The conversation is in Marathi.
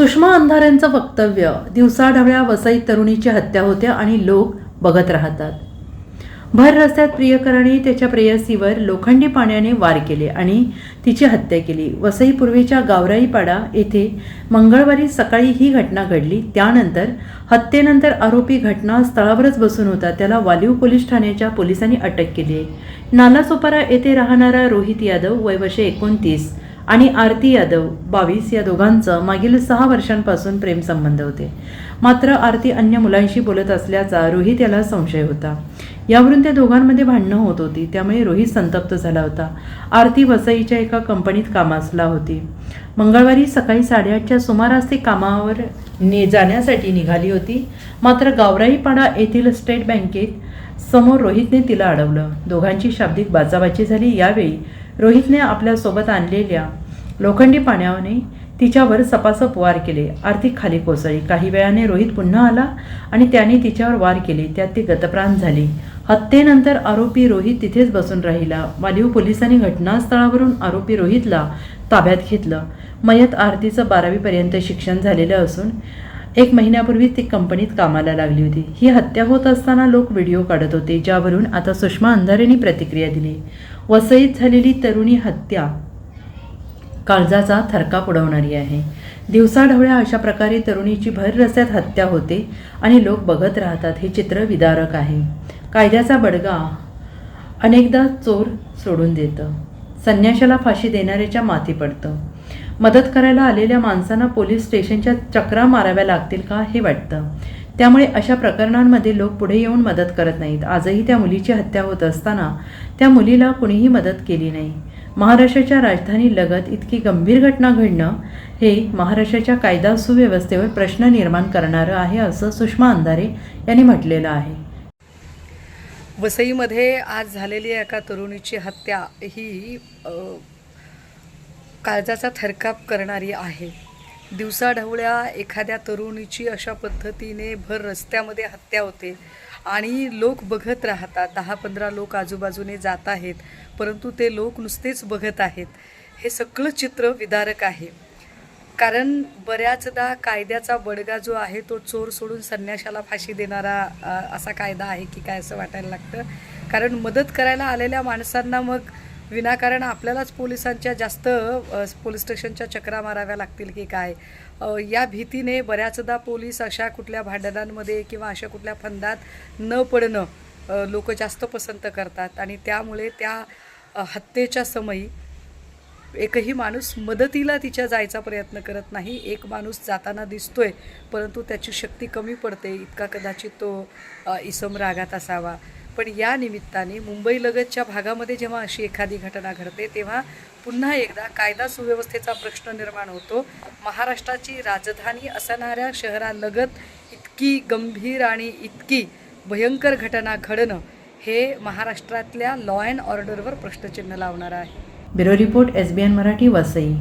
सुषमा अंधारेंचं वक्तव्य दिवसाढवळ्या वसईत तरुणीची हत्या होते आणि लोक बघत राहतात. भर रस्त्यात प्रियकराने त्याच्या प्रेयसीवर लोखंडी पाण्याने वार केले आणि तिची हत्या केली. वसई पूर्वेच्या गावराईपाडा येथे मंगळवारी सकाळी ही घटना घडली. त्यानंतर हत्येनंतर आरोपी घटनास्थळावरच बसून होता. त्याला वालीव पोलीस ठाण्याच्या पोलिसांनी अटक केली नालासोपारा येथे राहणारा रोहित यादव वय वर्षे एकोणतीस आणि आरती यादव बावीस या दोघांचं मागील सहा वर्षांपासून प्रेमसंबंध होते. मात्र आरती अन्य मुलांशी बोलत असल्याचा रोहित याला संशय होता. यावरून त्या दोघांमध्ये भांडणं होत होती त्यामुळे रोहित संतप्त झाला होता. आरती वसईच्या एका कंपनीत कामासला होती. मंगळवारी सकाळी साडेआठच्या सुमारास ती कामावर ने जाण्यासाठी निघाली होती. मात्र गावराईपाडा येथील स्टेट बँकेत समोर रोहितने तिला अडवलं. दोघांची शाब्दिक बाचाबाची झाली. यावेळी रोहितने आपल्यासोबत आणलेल्या लोखंडी पाण्याने तिच्यावर सपासप वार केले. आर्थिक खाली कोसळली काही वेळाने रोहित पुन्हा आला आणि त्याने तिच्यावर वार केले. त्यात ती गतप्राण झाली. हत्येनंतर आरोपी रोहित तिथेच बसून राहिला. वालीव पोलिसांनी घटनास्थळावरून आरोपी रोहितला ताब्यात घेतलं. मयत आरतीचं बारावीपर्यंत शिक्षण झालेलं असून एक महिन्यापूर्वी ती कंपनीत कामाला लागली होती. ही हत्या होत असताना लोक व्हिडिओ काढत होते ज्यावरून आता सुषमा अंधारेंनी प्रतिक्रिया दिली. वसईत झालेली तरुणी हत्या काळजाचा थरकाप उडवणारी आहे. दिवसाढवळ्या अशा प्रकारे तरुणीची भर रस्त्यात हत्या होते आणि लोक बघत राहतात हे चित्र विदारक आहे. कायद्याचा बडगा अनेकदा चोर सोडून देतं. संन्याशाला फाशी देणाऱ्याच्या माती पडतं. मदत करायला आलेल्या माणसांना पोलीस स्टेशनच्या चक्रा माराव्या लागतील का हे वाटतं. त्यामुळे अशा प्रकरणांमध्ये लोक पुढे येऊन मदत करत नाहीत. आजही त्या मुलीची हत्या होत असताना त्या मुलीला कुणीही मदत केली नाही. महाराष्ट्राच्या राजधानी लगत इतकी गंभीर घटना घडणं हे महाराष्ट्राच्या कायदा सुव्यवस्थेवर प्रश्न निर्माण करणारं आहे असं सुषमा अंधारे यांनी म्हटलेलं आहे. वसईमध्ये आज झालेली एका तरुणीची हत्या ही काळजाचा थरकाप करणारी आहे. दिवसाढवळ्या एखाद्या तरुणीची अशा पद्धतीने भर रस्त्यामध्ये हत्या होते आणि लोक बघत राहतात. दहा पंधरा लोक आजूबाजूने जात आहेत परंतु ते लोक नुसतेच बघत आहेत. हे सगळं चित्र विदारक आहे. कारण बऱ्याचदा कायद्याचा बडगा जो आहे तो चोर सोडून संन्याशाला फाशी देणारा असा कायदा आहे की काय असं वाटायला लागतं. कारण मदत करायला आलेल्या माणसांना मग विनाकारण आपल्यालाच पोलिसांच्या जास्त पोलीस स्टेशनच्या चक्रा माराव्या लागतील की काय? या भीतीने बऱ्याचदा पोलीस अशा कुठल्या भांडणांमध्ये किंवा अशा कुठल्या फंदात न पडणं लोक जास्त पसंत करतात. आणि त्यामुळे त्या हत्येच्या समयी एकही माणूस मदतीला तिच्या जायचा प्रयत्न करत नाही. एक माणूस जाताना दिसतोय परंतु त्याची शक्ती कमी पडते. इतका कदाचित तो इसम रागात असावा. पण या निमित्ताने मुंबईलगतच्या भागामध्ये जेव्हा अशी एखादी घटना घडते तेव्हा पुन्हा एकदा कायदा सुव्यवस्थेचा प्रश्न निर्माण होतो. महाराष्ट्राची राजधानी असणाऱ्या शहरालगत इतकी गंभीर आणि इतकी भयंकर घटना घडणं हे महाराष्ट्रातल्या लॉ अँड ऑर्डरवर प्रश्नचिन्ह लावणारं आहे. Bureau report S B N Marathi Vasai.